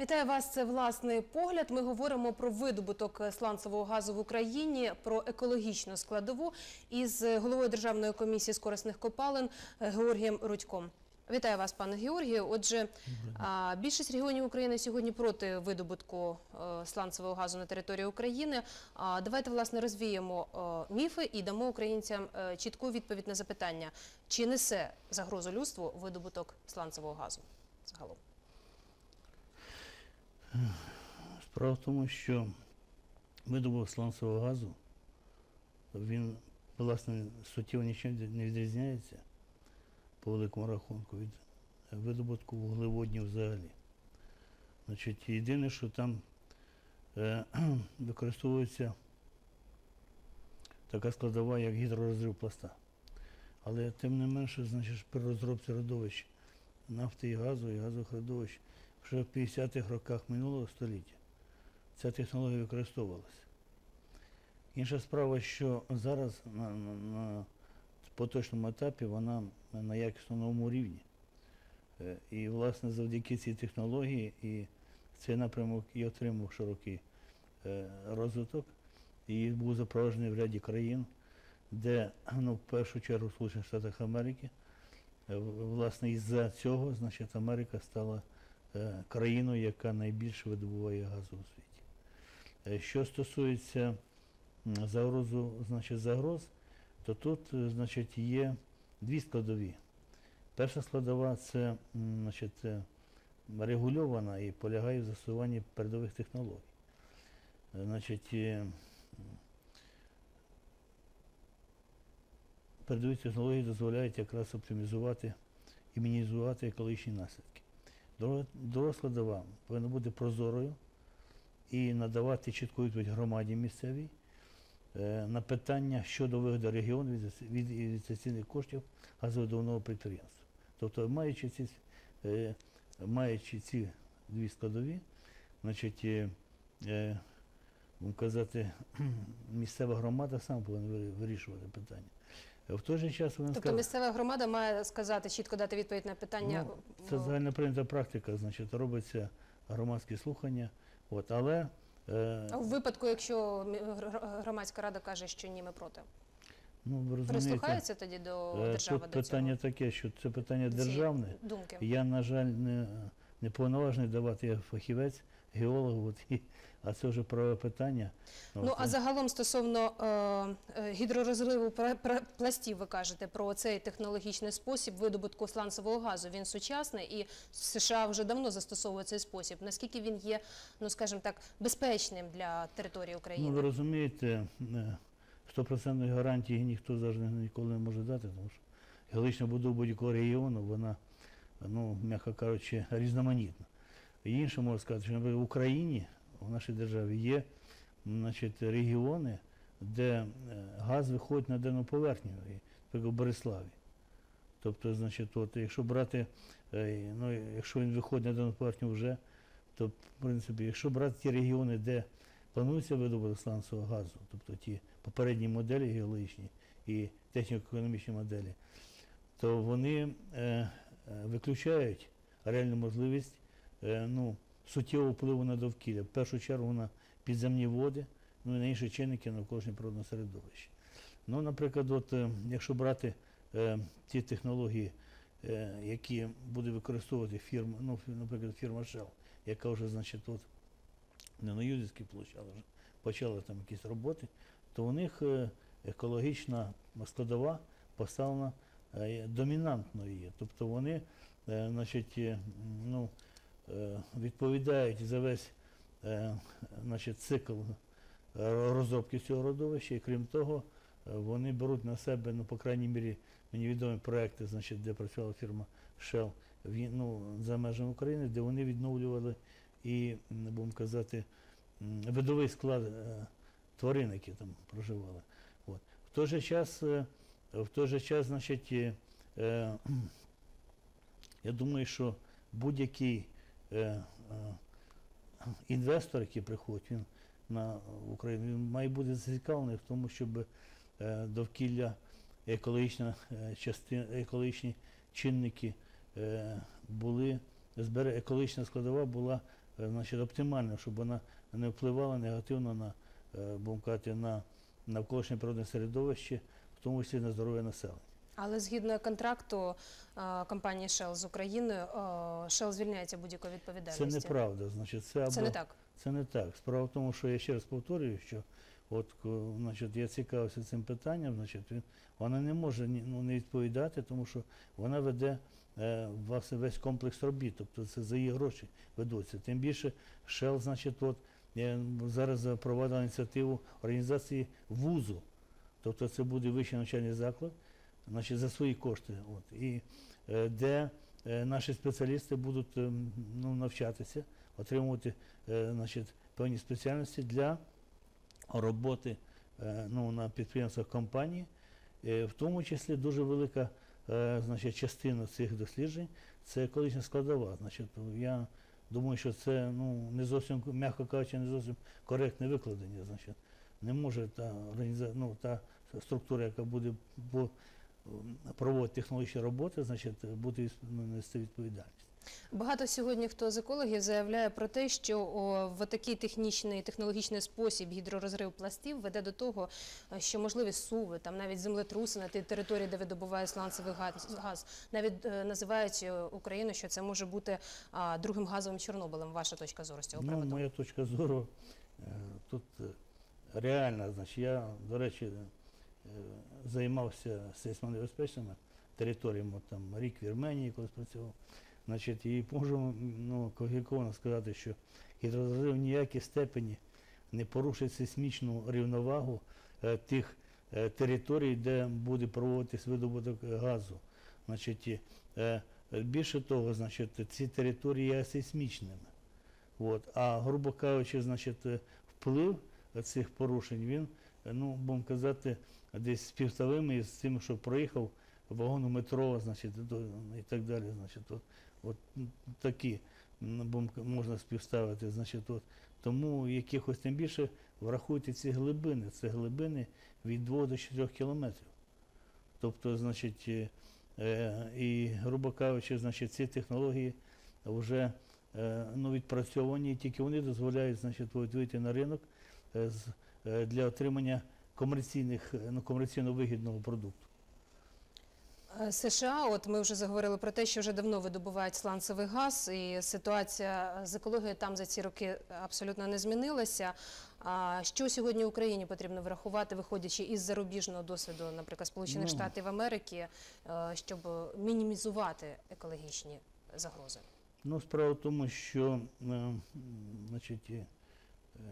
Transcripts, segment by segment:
Вітаю вас. Це власний погляд. Ми говоримо про видобуток сланцевого газу в Україні, про екологічну складову із головою Державної комісії з корисних копалин Георгієм Рудьком. Вітаю вас, пане Георгію. Отже, більшість регіонів України сьогодні проти видобутку е, сланцевого газу на території України. Давайте власне розвіємо е, міфи і дамо українцям е, чітку відповідь на запитання, чи несе загрозу людству видобуток сланцевого газу загалом. Справа в тому, що видобуток сланцевого газу, він, власне, суттєво нічим не відрізняється по великому рахунку від видобутку вуглеводнів взагалі. Значить, єдине, що там е, використовується така складова, як гідророзрив пласта. Але тим не менше, значить, при розробці родовищ нафти і газу, і газових родовищ вже в 50-х роках минулого століття ця технологія використовувалася. Інша справа, що зараз на, на, на поточному етапі вона на якісно новому рівні. Е, І, власне, завдяки цій технології і цей напрямок і отримав широкий е, розвиток і був запроваджений в ряді країн, де, ну, в першу чергу, в Америки, е, власне, із-за цього, значить, Америка стала е, країною, яка найбільше видобуває газу у світі. Е, Що стосується загрозу, значить, загроз, то тут, е, значить, є дві складові. Перша складова це, значить, регульована і полягає в застосуванні передових технологій. Значить, передові технології дозволяють якраз оптимізувати і мінімізувати екологічні наслідки. Друга складова повинна бути прозорою і надавати чітку відповідь громаді місцевій е, на питання щодо вигоди регіону від, інвести- інвестиційних коштів газовидобувного підприємства. Тобто, маючи ці, е, маючи ці дві складові, значить, е, казати, місцева громада сама повинна вирішувати питання. Е, В той же час вона Тобто місцева громада має сказати, чітко дати відповідь на питання. Ну, це м, загально прийнята практика, значить, робиться громадські слухання. От, але е, А в випадку, якщо громадська рада каже, що ні, ми проти, ну, ви прислухається тоді до е, держави тут до питання цього таке, що це питання державне. думки. Я, на жаль, не, не повноважений давати я фахівець, геолог, от, а це вже правове питання. Ну От, а загалом стосовно е, е, гідророзриву пластів, ви кажете про цей технологічний спосіб видобутку сланцевого газу. Він сучасний і США вже давно застосовує цей спосіб. Наскільки він є, ну скажімо так, безпечним для території Ну, України? ви розумієте, е, стопроцентної гарантії ніхто завжди ніколи не може дати, тому що геологічна будова будь-якого регіону, вона, ну, м'яко кажучи, різноманітна. І інше можу сказати, що в Україні, в нашій державі, є значить, регіони, де е, газ виходить на денну поверхню, наприклад, в Бориславі. Тобто, значить, от, якщо брати, е, ну, якщо він виходить на денну поверхню вже, то, в принципі, якщо брати ті регіони, де планується видобуток сланцевого газу, тобто ті попередні моделі геологічні і техніко-економічні моделі, то вони е, е, виключають реальну можливість ну, суттєвого впливу на довкілля. В першу чергу на підземні води, ну і на інші чинники навколишнє природне середовище. Ну, наприклад, от, е, якщо брати е, ті технології, е, які буде використовувати фірма, ну, наприклад, фірма Shell, яка вже, значить, от, не на Юдівській площі, але вже почали там якісь роботи, то у них е, екологічна складова поставлена е, домінантною. Тобто вони е, значить, е, ну, е, відповідають за весь е, значить, цикл е, розробки цього родовища, і крім того, е, вони беруть на себе, ну, по крайній мірі, мені відомі проекти, значить, де працювала фірма Shell ну, за межами України, де вони відновлювали і, м, будемо казати, видовий склад е, тварин, які там проживали. От. В той же час, е, в той же час, значить, е, е, я думаю, що будь-який е, е, інвестор, який приходить він на Україну, він має бути зацікавлений в тому, щоб е, довкілля екологічна е, частина, екологічні чинники е, були екологічна складова була е, значить, оптимальна, щоб вона не впливала негативно на, е, будемо казати, на навколишнє природне середовище, в тому числі на здоров'я населення. Але згідно контракту е, компанії Shell з Україною, е, Shell звільняється будь-якої Це неправда. Значить, це, або, Це не так. Це не так. Справа в тому, що я ще раз повторюю, що от значить, я цікавився цим питанням, значить, він, вона не може ну, не відповідати, тому що вона веде е, власне весь комплекс робіт, тобто це за її гроші ведуться. Тим більше Shell, значить, от, зараз запровадила ініціативу організації вузу. Тобто це буде вищий навчальний заклад, значить, за свої кошти. От, і е, де е, наші спеціалісти будуть ем, ну, навчатися, отримувати е, значить, певні спеціальності для роботи ну, на підприємствах компанії. В тому числі дуже велика значить, частина цих досліджень це екологічна складова. Значить, я думаю, що це ну, не зовсім, м'яко кажучи, не зовсім коректне викладення. Значить, не може та, організа... ну, та структура, яка буде по- проводити технологічні роботи, значить, буде ну, нести відповідальність. Багато сьогодні хто з екологів заявляє про те, що о, в такий технічний технологічний спосіб гідророзрив пластів веде до того, е, що можливі суви, там навіть землетруси на тій території, де видобуває сланцевий газ, газ. навіть е, називають е, Україну, що це може бути а, другим газовим Чорнобилем. Ваша точка зору з цього Ну, приводу? моя точка зору е, тут реальна. Значить, я, до речі, займався сейсмонебезпечними територіями, там рік в Вірменії, коли працював. Значить, і можу ну, кваліфіковано сказати, що гідрозрив в ніякій степені не порушить сейсмічну рівновагу е, тих е, територій, де буде проводитись видобуток е, газу. Значить, е, більше того, значить, ці території є сейсмічними. От. А грубо кажучи, значить, е, вплив цих порушень, він, е, ну, будемо казати, десь співставимий з тим, що проїхав вагон у метро, значить, і так далі. Значить, от, от такі можна співставити. Значить, от. Тому якихось тим більше врахуйте ці глибини. Це глибини від 2 до 4 кілометрів. Тобто, значить, е, е, і, грубо кажучи, значить, ці технології вже е, ну, відпрацьовані, і тільки вони дозволяють значить, вийти на ринок для отримання комерційних, е, ну, комерційно вигідного продукту. Е, США, от ми вже заговорили про те, що вже давно видобувають сланцевий газ, і ситуація з екологією там за ці роки абсолютно не змінилася. А що сьогодні Україні потрібно врахувати, виходячи із зарубіжного досвіду, наприклад, Сполучених Ну. Штатів Америки, е, щоб мінімізувати екологічні загрози? Ну, справа в тому, що значить,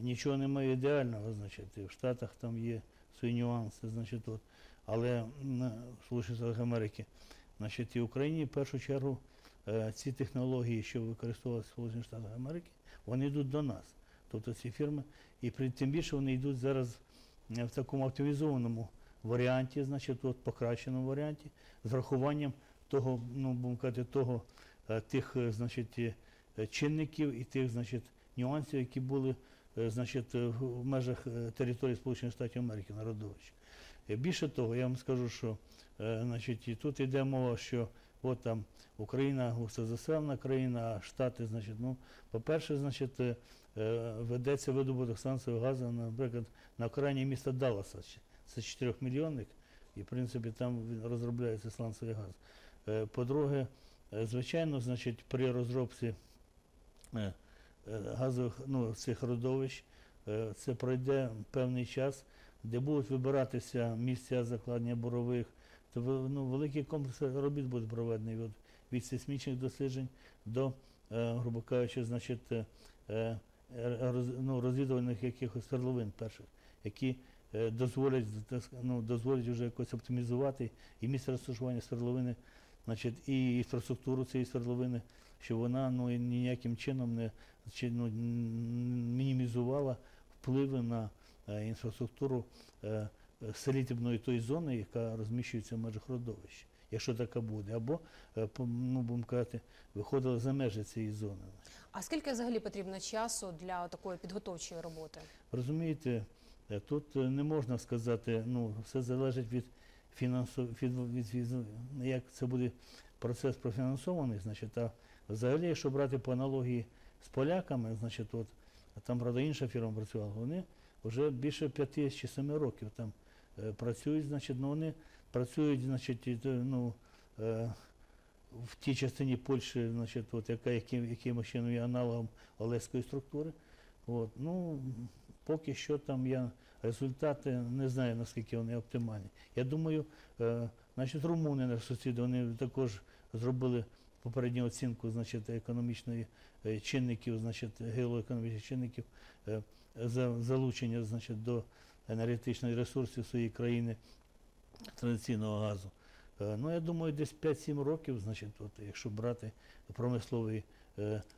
нічого немає ідеального, значить, в Штатах там є свої нюанси, значить, от. але в Сполучених Штатах Америки, значить, і в Україні в першу чергу е, ці технології, що використовуються в Сполучених Штатах Америки, вони йдуть до нас. Тобто ці фірми, і при, тим більше вони йдуть зараз е, в такому автоматизованому варіанті, значить, от, покращеному варіанті, з врахуванням того, ну, будемо казати, того, е, тих е, значить, е, е, чинників і тих значить, нюансів, які були е, значить, е, в межах е, території Сполучених Штатів Америки. Е, Більше того, я вам скажу, що е, значить, і тут йде мова, що от там Україна густозаселена країна, а Штати, значить, ну, по-перше, значить, е, е, ведеться видобуток сланцевого газу, наприклад, на окраїні міста Далласа. Це- Це 4 мільйонник, і в принципі там розробляється сланцевий газ. Е, По-друге, е, звичайно, значить, при розробці е, е, газових ну, цих родовищ. Е, це пройде певний час, де будуть вибиратися місця закладення бурових, то ну, великий комплекс робіт буде проведений від, від сейсмічних досліджень до, е, грубо кажучи, значить, е, е, роз- ну, розвідувальних якихось свердловин перших, які е, дозволять, ну, дозволять вже якось оптимізувати і місце розташування свердловини, значить, і інфраструктуру цієї свердловини, щоб вона ну, ніяким чином не чи, ну, мінімізувала впливи на е, інфраструктуру е, селітибної тої зони, яка розміщується в межах родовища, якщо така буде, або, е, ну, будемо казати, виходила за межі цієї зони. А скільки взагалі потрібно часу для такої підготовчої роботи? Розумієте, е, тут е, не можна сказати, ну, все залежить від фінансу, від, від, від, як це буде процес профінансований, значить, а взагалі, якщо брати по аналогії з поляками, значить, от, там, правда, інша фірма працювала, вони вже більше п'яти чи семи років там е, працюють, значить, ну, вони працюють, значить, ну, е, в тій частині Польщі, значить, от, яка яким, якимось чином є аналогом Олеської структури. От, ну, поки що там я результати не знаю, наскільки вони оптимальні. Я думаю, е, значить, румуни, наші сусіди, вони також зробили попередню оцінку значить, економічної е, чинників, значить, геоекономічних чинників е, за залучення значить, до енергетичних ресурсів своєї країни традиційного газу. Е, Ну, я думаю, десь 5-7 років, значить, от, якщо брати промислові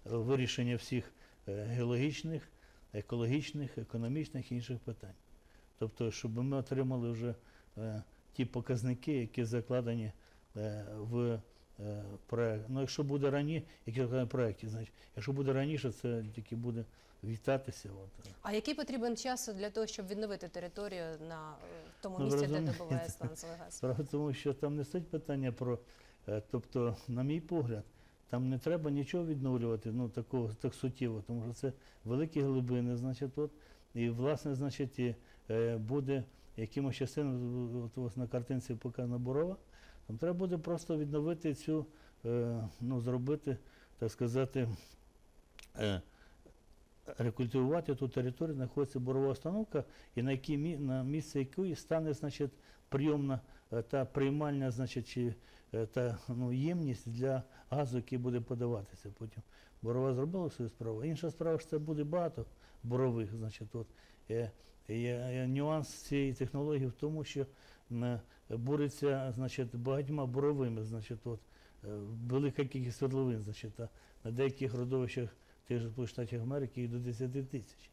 вирішення всіх геологічних, екологічних, економічних і інших питань. Тобто, щоб ми отримали вже ті показники, які закладені в проект. Ну, якщо буде раніше, закладені значить, якщо буде раніше, це тільки буде вітатися. От. А який потрібен час для того, щоб відновити територію на е, тому Ну, місці, де добуває сланцевий газ? Справа тому, що там не стоїть питання про, е, тобто, на мій погляд, там не треба нічого відновлювати, ну такого так суттєво, тому що це великі глибини, значить, от, і власне, значить, е, буде якимось частиною, от ось на картинці показана Борова, там треба буде просто відновити цю, е, ну, зробити, так сказати, е, рекультивувати ту територію, знаходиться борова установка, і на, якій, на місце якої стане, значить, прийомна е, та приймальна, значить, чи, та ну, ємність для газу, який буде подаватися потім. Борова зробила свою справу. Інша справа, що це буде багато борових, значить, от. Е, є, е, нюанс цієї технології в тому, що м, бореться, значить, багатьма боровими, значить, от, е, велика кількість свердловин, значить, на деяких родовищах тих же Штатів Америки і до 10 тисяч.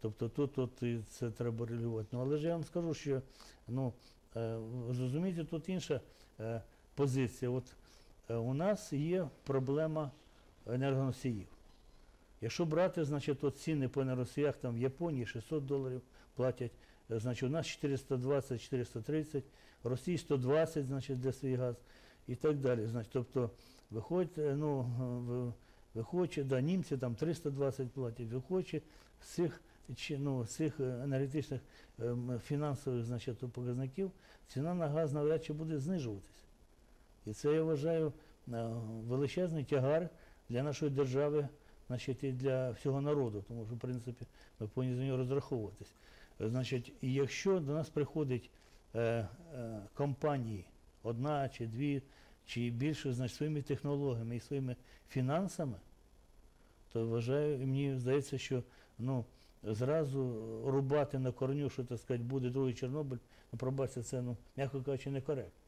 Тобто тут от, і це треба регулювати. Ну, але ж я вам скажу, що ну, е, зрозумієте, тут інша е, позиція. От, у нас є проблема енергоносіїв. Якщо брати, значить, ціни по енергоносіях, там в Японії 600 доларів платять, значить, у нас 420-430, Росії 120, значить, для свій газ і так далі. Значить, тобто, виходить, е, ну, е, виходить, да, німці там 320 платять, виходить з цих, ну, цих е, енергетичних ем, фінансових значить, показників, ціна на газ навряд чи буде знижуватися. І це я вважаю е, величезний тягар для нашої держави, значить, і для всього народу, тому що, в принципі, ми повинні за нього розраховуватись. Значить, якщо до нас приходять е, е, компанії, одна чи дві, чи більше, значить, своїми технологіями і своїми фінансами, то вважаю, мені здається, що ну, зразу рубати на корню, що так сказати, буде другий Чорнобиль, ну, пробачте, це, ну, м'яко кажучи, некоректно.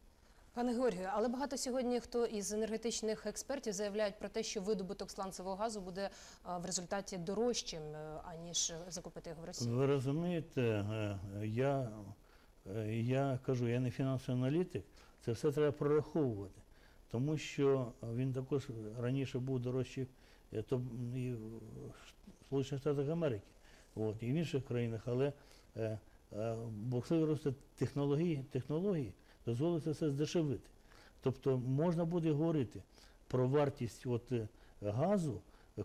Пане Георгію, але багато сьогодні хто із енергетичних експертів заявляють про те, що видобуток сланцевого газу буде в результаті дорожчим, е, аніж закупити його в Росії. Ви розумієте, е, я, я кажу, я не фінансовий аналітик, це все треба прораховувати. Тому що він також раніше був дорожчий е, то і в Сполучених Штатах Америки, от, і в інших країнах, але е, е, бурхливий рост технології, технології дозволить це здешевити. Тобто можна буде говорити про вартість от, е, газу,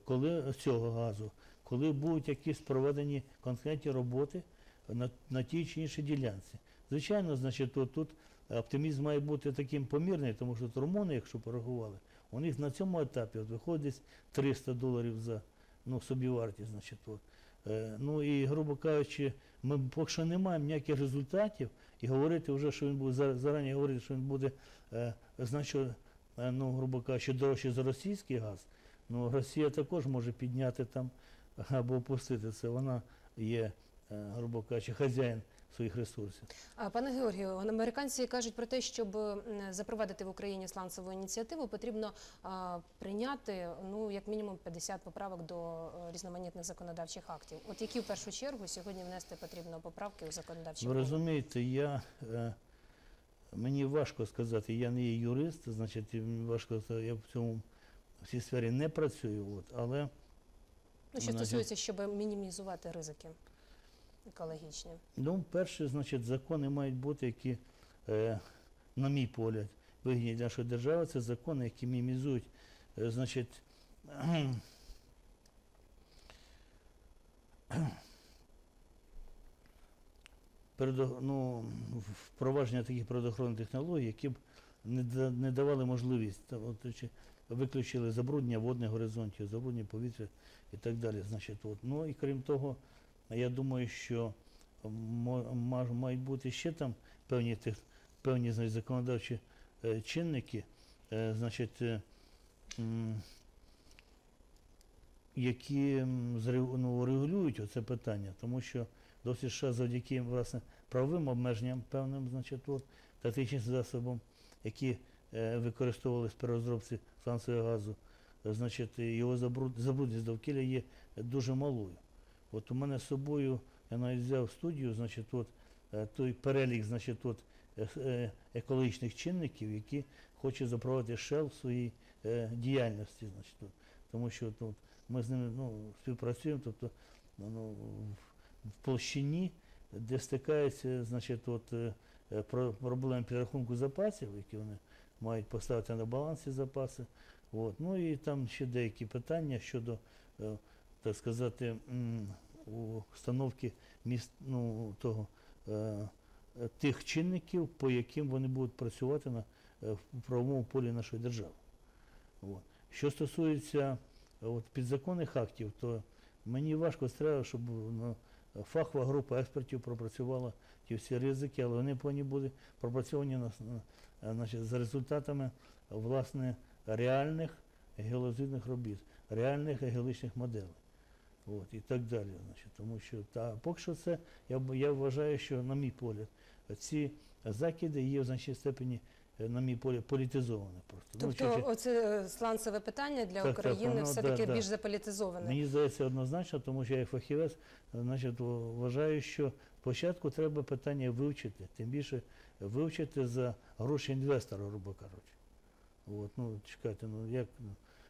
коли цього газу, коли будуть якісь проведені конкретні роботи на, на тій чи іншій ділянці. Звичайно, значить, тут, тут оптимізм має бути таким помірний, тому що румуни, якщо порахували, у них на цьому етапі от виходить 300 доларів за ну, собівартість. Значить, от. Е, ну і, грубо кажучи, ми поки що не маємо ніяких результатів, і говорити вже, що він буде зарані говорити, що він буде е, значить, е, ну, грубо кажучи, дорожче за російський газ. Ну, Росія також може підняти там або опустити це. Вона є, грубо кажучи, хазяїн своїх ресурсів. А, Пане Георгію, американці кажуть про те, щоб запровадити в Україні сланцеву ініціативу, потрібно а, прийняти ну як мінімум 50 поправок до е, різноманітних законодавчих актів. От які в першу чергу сьогодні внести потрібно поправки у законодавчі Ви розумієте, я, е, мені важко сказати, я не є юрист, значить, мені важко сказати, я в цьому в цій сфері не працюю, от, але Ну що Значить- стосується, щоб мінімізувати ризики екологічні. Ну, перше, значить, закони мають бути, які, е, на мій погляд, вигідні для нашої держави, це закони, які мінімізують, е, значить, ну, впровадження таких природоохоронних технологій, які б не, давали можливість виключили забруднення водних горизонтів, забруднення повітря і так далі. Значить, от. Ну і крім того, я думаю, що мають бути ще там певні, тех- певні значить, законодавчі е, чинники, е, значить, е, які ну, регулюють оце питання, тому що досить США завдяки власне правовим обмеженням певним, значить, от, тактичним засобам, які використовувалися при розробці сланцевого газу, значить, його забруд, забрудненість довкілля є дуже малою. От у мене з собою, я навіть взяв студію, значить, от, е, той перелік, значить, от, е, е, екологічних чинників, які хоче запровадити Shell в своїй е, діяльності. Значить, от. Тому що от, ми з ними ну, співпрацюємо, тобто ну, в, в площині, де стикаються значить, от, про- проблеми підрахунку запасів, які вони мають поставити на баланс ці запаси. От. Ну і там ще деякі питання щодо, так сказати, у- установки міст, ну, того, е, е, тих чинників, по яким вони будуть працювати на, е, в правовому полі нашої держави. От. Що стосується е, от, підзаконних актів, то мені важко треба, щоб ну, фахова група експертів пропрацювала ті всі ризики, але вони повинні бути пропрацьовані на, на- значить, за результатами власне реальних геологічних робіт, реальних геологічних моделей. От, і так далі. Значить, тому що та, поки що це, я, я вважаю, що, на мій погляд, ці закиди є в значній степені, е, на мій погляд, політизовані просто. Ну, Тобто, чи- оце сланцеве питання для Так, України все-таки да, да. більш заполітизоване. Мені здається однозначно, тому що я як фахівець, значить, вважаю, що спочатку треба питання вивчити, тим більше вивчити за гроші інвестора, грубо кажучи. От, ну, чекайте, ну як.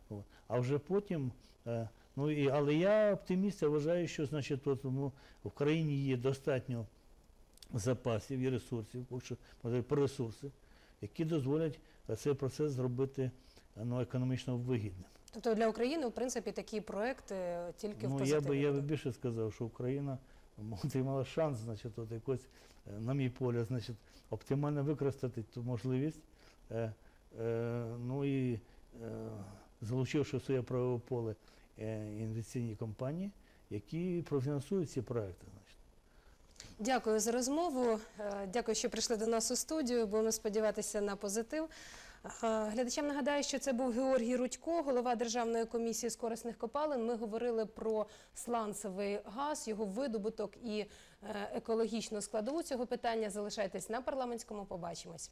Ну, От. А вже потім, е, ну і, але я оптиміст, я вважаю, що значить, от, ну, в країні є достатньо запасів і ресурсів, про ресурси, які дозволять е, цей процес зробити е, ну, економічно вигідним. Тобто для України, в принципі, такі проекти тільки в Ну, я позитиві. би, я би більше сказав, що Україна отримала шанс, значить, от якось, е, на мій погляд, значить, оптимально використати ту можливість, е, е, ну і е, залучивши в своє правове поле е, інвестиційні компанії, які профінансують ці проекти. Значить. Дякую за розмову. Е, Дякую, що прийшли до нас у студію. Будемо сподіватися на позитив. Е, Глядачам нагадаю, що це був Георгій Рудько, голова Державної комісії з корисних копалин. Ми говорили про сланцевий газ, його видобуток і екологічну складову цього питання. Залишайтесь на парламентському. Побачимось.